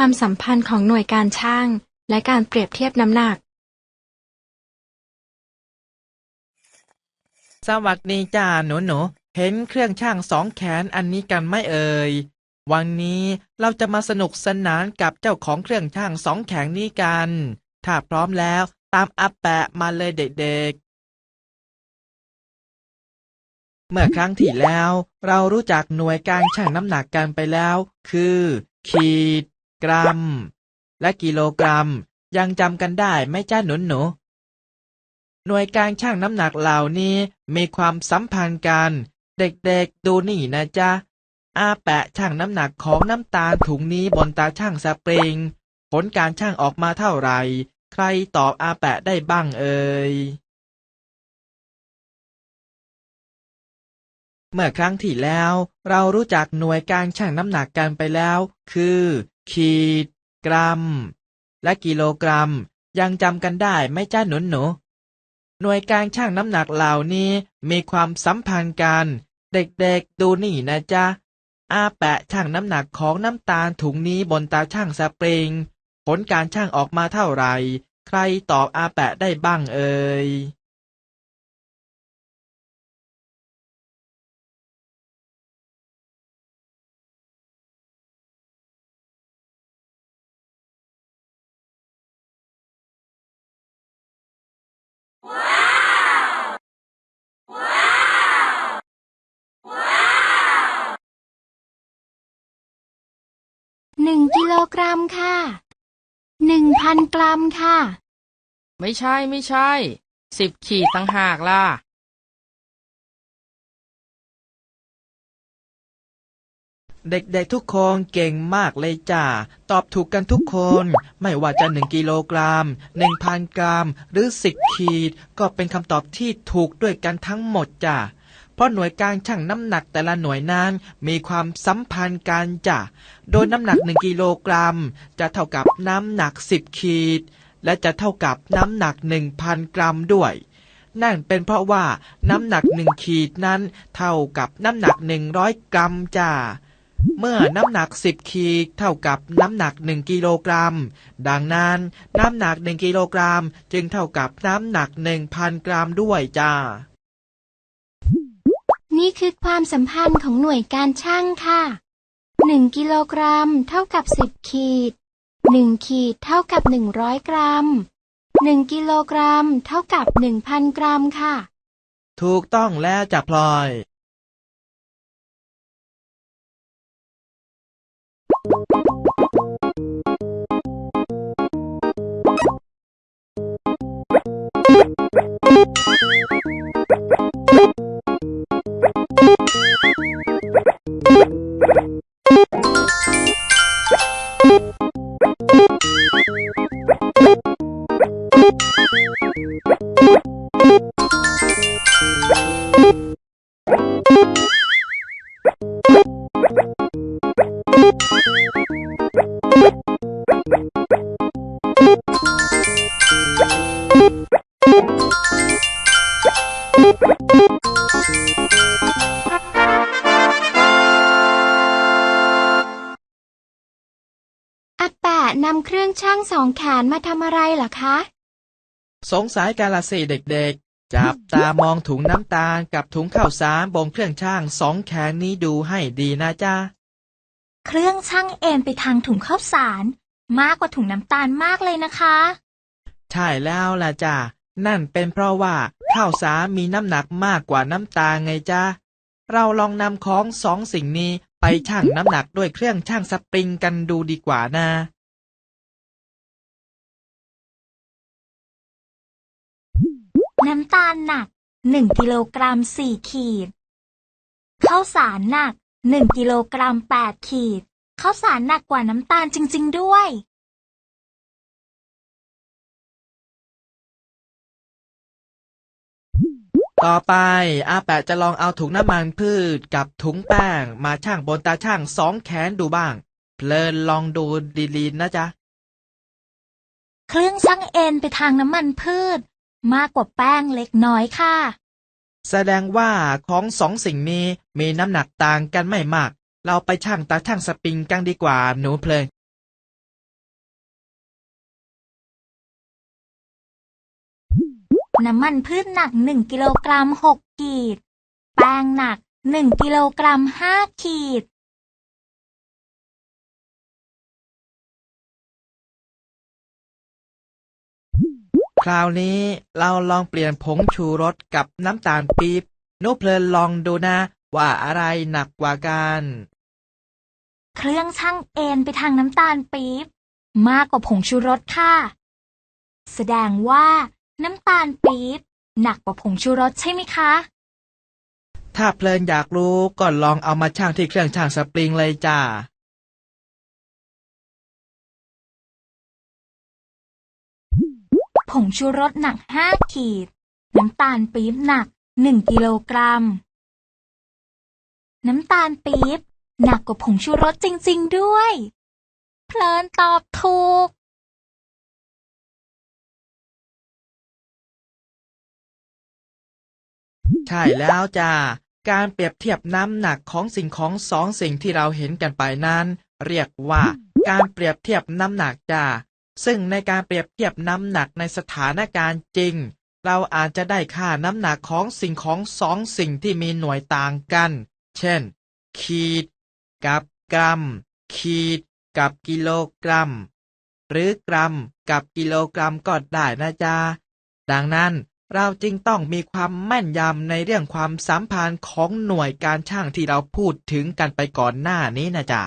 ความสัมพันธ์ของหน่วยการช่าง และการเปรียบเทียบน้ำหนัก สวัสดีจ้าหนูหนูเห็นเครื่องช่างสองแขนอันนี้กันไหม่เอ่ย วันนี้เราจะมาสนุกสนานกับเจ้าของเครื่องช่างสองแขนนี้กัน ถ้าพร้อมแล้วตามอาแปะมาเลยเด็กๆ เมื่อครั้งที่แล้ว เรารู้จักหน่วยการชั่งน้ำหนักกันไปแล้ว คือ ขีด กรัม และกิโลกรัม ยังจำกันได้ไหมจ้าหนูหนู หน่วยการชั่งน้ำหนักเหล่านี้มีความสัมพันธ์กัน เด็กๆดูนี่นะจ๊ะอาแปะชั่งน้ำหนักของน้ำตาลถุงนี้บนตาชั่งสปริง ผลการชั่งออกมาเท่าไหร่ ใครตอบอาแปะได้บ้างเอ่ยเมื่อครั้งที่แล้วเรารู้จักหน่วยการชั่งน้ำหนักกันไปแล้ว คือ ขีด กรัม และกิโลกรัม ยังจำกันได้ไหมจ้าหนุนหนู หน่วยการชั่งน้ำหนักเหล่านี้มีความสัมพันธ์กัน เด็กๆดูนี่นะจ๊ะ อาแปะชั่งน้ำหนักของน้ำตาลถุงนี้บนตาช่างสปริง ผลการชั่งออกมาเท่าไหร่ ใครตอบอาแปะได้บ้างเอ่ย หนึ่งกิโลกรัมค่ะ หนึ่งพันกรัมค่ะ ไม่ใช่ไม่ใช่สิบขีดต่างหากล่ะ เด็กๆทุกคนเก่งมากเลยจ้า ตอบถูกกันทุกคน ไม่ว่าจะหนึ่งกิโลกรัมหนึ่งพันกรัม หรือสิบขีด ก็เป็นคำตอบที่ถูกด้วยกันทั้งหมดจ้า เพราะหน่วยการชั่งน้ำหนักแต่ละหน่วยนั้นมีความสัมพันธ์กันจ้ะ โดยน้ำหนักหนึ่งกิโลกรัม จะเท่ากับน้ำหนักสิบขีด และจะเท่ากับน้ำหนักหนึ่งพันกรัมด้วย นั่นเป็นเพราะว่าน้ำหนักหนึ่งขีดนั้น เท่ากับน้ำหนักหนึ่งร้อยกรัมจ้าเมื่อน้ำหนัก 10 ขีดเท่ากับน้ำหนัก 1 กิโลกรัม ดังนั้นน้ำหนัก 1 กิโลกรัม จึงเท่ากับน้ำหนัก 1,000 กรัมด้วยจ้า นี่คือความสัมพันธ์ของหน่วยการช่างค่ะหนึ่งกิโลกรัมเท่ากับสิบขีดหนึ่งขีดเท่ากับหนึ่งร้อยกรัมหนึ่งกิโลกรัมเท่ากับหนึ่งพันกรัมค่ะ ถูกต้องแล้วจ้ะพลอย อาแปะนำเครื่องช่างสองแขนมาทำอะไรเหรอคะ สงสัยกาลสิเด็กๆ จับตามองถุงน้ำตาลกับถุงข้าวสารบนเครื่องช่างสองแขนนี้ดูให้ดีนะจ้า เครื่องช่างเอ็นไปทางถุงข้าวสาร มากกว่าถุงน้ำตาลมากเลยนะคะ ใช่แล้วล่ะจ้านั่นเป็นเพราะว่าข้าวสารมีน้ำหนักมากกว่าน้ำตาลไงจ้าเราลองนำของสองสิ่งนี้ไปชั่งน้ำหนักด้วยเครื่องชั่งสปริงกันดูดีกว่านะน้ำตาลหนัก 1 กิโลกรัม 4 ขีด ข้าวสารหนัก 1กิโลกรัม8ขีดข้าวสารหนักกว่าน้ำตาลจริง ๆ ด้วย ต่อไปอาแปะจะลองเอาถุงน้ำมันพืชกับถุงแป้ง มาช่างบนตาช่างสองแขนดูบ้าง เพลินลองดูดีๆนะจ๊ะ เครื่องช่างเอ็นไปทางน้ำมันพืช มากกว่าแป้งเล็กน้อยค่ะ แสดงว่าของสองสิ่งนี้มีน้ำหนักต่างกันไม่มาก เราไปช่างตาช่างสปริงกันดีกว่าหนูเพลิง น้ำมันพืชหนักหนึ่งกิโลกรัมหกขีด แป้งหนักหนึ่งกิโลกรัมห้าขีด ราวนี้เราลองเปลี่ยนผงชูรสกับน้ำตาลปี๊บหนุเพลินลองดูนะว่าอะไรหนักกว่ากัน เครื่องช่างเอ็นไปทางน้ำตาลปี๊บมากกว่าผงชูรสค่ะ แสดงว่าน้ำตาลปี๊บหนักกว่าผงชูรสใช่ไหมคะ ถ้าเพลินอยากรู้ก็ลองเอามาช่างที่เครื่องช่างสปริงเลยจ้า ผงชูรสหนัก 5 ขีด น้ำตาลปี๊บหนัก 1 กิโลกรัม น้ำตาลปี๊บหนักกว่าผงชูรสจริง ๆ ด้วย เพลินตอบถูก ใช่แล้วจ้า การเปรียบเทียบน้ำหนักของสิ่งของสองสิ่งที่เราเห็นกันไปนั้น เรียกว่า การเปรียบเทียบน้ำหนักจ้า ซึ่งในการเปรียบเทียบน้ำหนักในสถานการณ์จริง เราอาจจะได้ค่าน้ำหนักของสิ่งของสองสิ่งที่มีหน่วยต่างกัน เช่น ขีด กับกรัม ขีด กับกิโลกรัม หรือกรัม กับกิโลกรัมก็ได้นะจ๊ะ ดังนั้นเราจึงต้องมีความแม่นยำในเรื่องความสัมพันธ์ของหน่วยการช่างที่เราพูดถึงกันไปก่อนหน้านี้นะจ๊ะ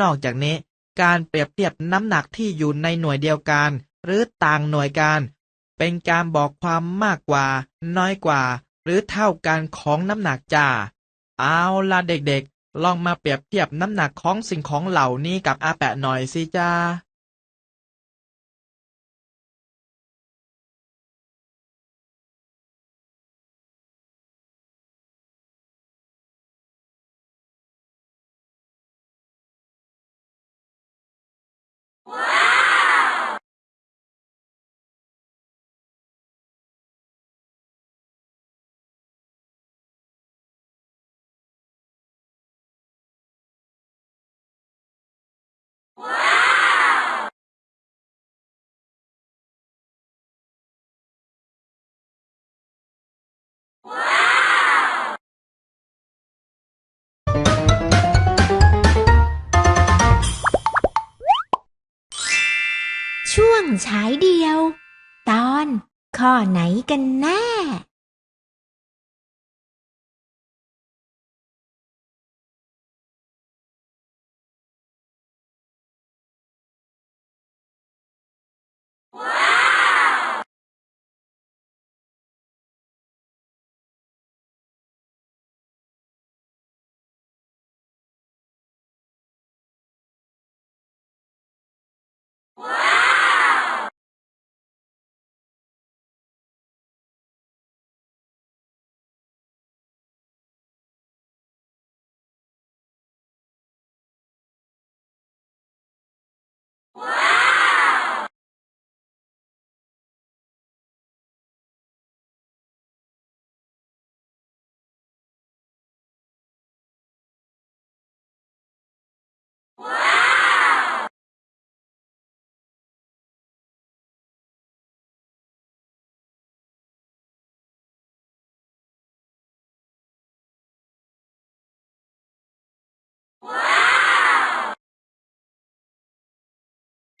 นอกจากนี้ การเปรียบเทียบน้ำหนักที่อยู่ในหน่วยเดียวกัน หรือต่างหน่วยกัน เป็นการบอกความมากกว่า น้อยกว่า หรือเท่ากันของน้ำหนักจ้า เอาละเด็กๆ ลองมาเปรียบเทียบน้ำหนักของสิ่งของเหล่านี้กับอาแปะหน่อยสิจ้า ฉายเดียว ตอนข้อไหนกันแน่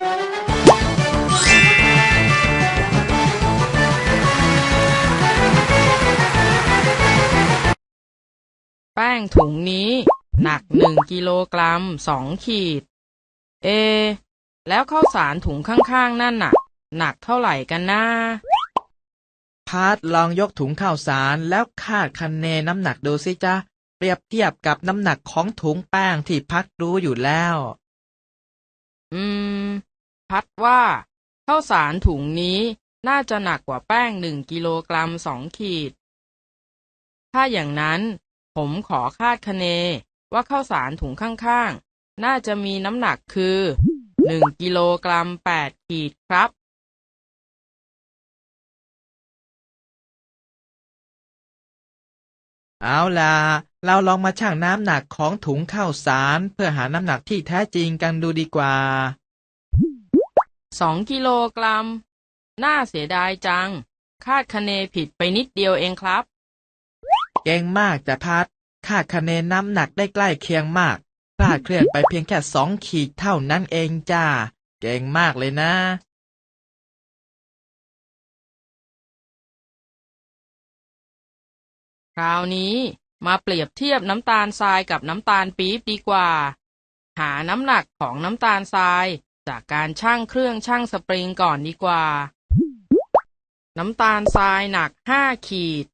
แป้งถุงนี้ หนักหนึ่งกิโลกรัมสองขีด เอ แล้วข้าวสารถุงข้างๆ นั่นน่ะ หนักเท่าไหร่กันนะพาร์ทลองยกถุงข้าวสารแล้วคาดคะเนน้ำหนักดูสิจ๊ะเปรียบเทียบกับน้ำหนักของถุงแป้งที่พัดรู้อยู่แล้ว อืม พัดว่าข้าวสารถุงนี้น่าจะหนักกว่าแป้งหนึ่งกิโลกรัมสองขีด ถ้าอย่างนั้นผมขอคาดคะเนว่าข้าวสารถุงข้างๆ น่าจะมีน้ำหนักคือหนึ่งกิโลกรัมแปดขีดครับ เอาล่ะ เราลองมาชั่งน้ำหนักของถุงข้าวสารเพื่อหาน้ำหนักที่แท้จริงกันดูดีกว่า สองกิโลกรัม น่าเสียดายจัง คาดคะเนผิดไปนิดเดียวเองครับ เก่งมากจ้ะพัด คาดคะเนน้ำหนักได้ใกล้เคียงมากคลาดเคลื่อนไปเพียงแค่สองขีดเท่านั้นเองจ้า เก่งมากเลยนะ คราวนี้มาเปรียบเทียบน้ำตาลทรายกับน้ำตาลปี๊บดีกว่า หาน้ำหนักของน้ำตาลทราย จากการชั่งเครื่องชั่งสปริงก่อนดีกว่า น้ำตาลทรายหนักห้าขีด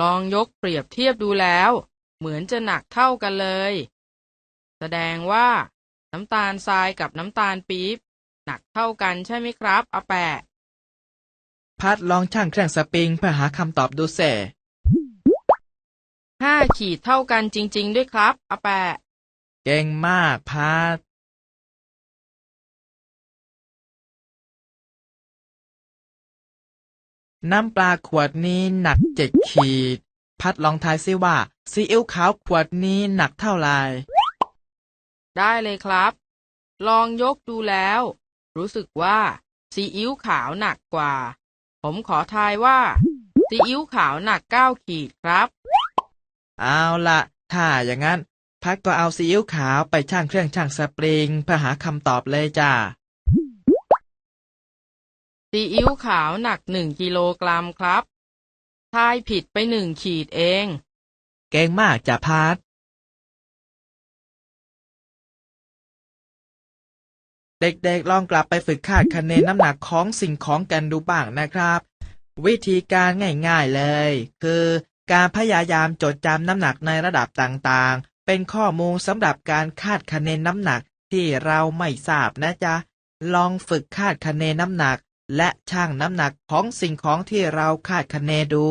ลองยกเปรียบเทียบดูแล้ว เหมือนจะหนักเท่ากันเลย แสดงว่า น้ำตาลทรายกับน้ำตาลปี๊บหนักเท่ากันใช่ไหมครับอาแปะ พัดลองชั่งเครื่องสปริงเพื่อหาคำตอบดูเสห้าขีดเท่ากันจริง ๆ ด้วยครับอาแปะ เก่งมากพัด น้ำปลาขวดนี้หนักเจ็ดขีด พัดลองทายซิว่าซีอิ๊วขาวขวดนี้หนักเท่าไหร่ได้เลยครับ ลองยกดูแล้ว รู้สึกว่าซีอิ๊วขาวหนักกว่า ผมขอทายว่าซีอิ๊วขาวหนักเก้าขีดครับ เอาละถ้าอย่างนั้น พัดก็เอาซีอิ๊วขาวไปชั่งเครื่องชั่งสปริงเพื่อหาคำตอบเลยจ้า ซีอิ๊วขาวหนักหนึ่งกิโลกรัมครับทายผิดไปหนึ่งขีดเอง เก่งมากจ้ะพัดเด็กๆ ลองกลับไปฝึกคาดคะเนน้ำหนักของสิ่งของกันดูบ้างนะครับ วิธีการง่ายๆเลย คือการพยายามจดจำน้ำหนักในระดับต่างๆ เป็นข้อมูลสำหรับการคาดคะเนน้ำหนักที่เราไม่ทราบนะจ๊ะ ลองฝึกคาดคะเนน้ำหนัก และชั่งน้ำหนักของสิ่งของที่เราคาดคะเนดู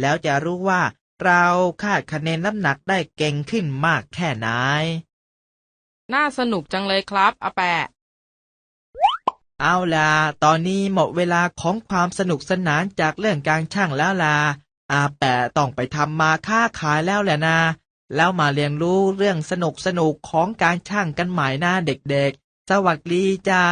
แล้วจะรู้ว่าเราคาดคะเนน้ำหนักได้เก่งขึ้นมากแค่ไหน น่าสนุกจังเลยครับอาแปะ เอาล่ะ ตอนนี้หมดเวลาของความสนุกสนานจากเรื่องการช่างแล้วล่ะ อาแปะต้องไปทำมาค้าขายแล้วแหละนะ แล้วมาเรียนรู้เรื่องสนุกสนุกๆของการช่างกันใหม่นะเด็กๆ สวัสดีจ้า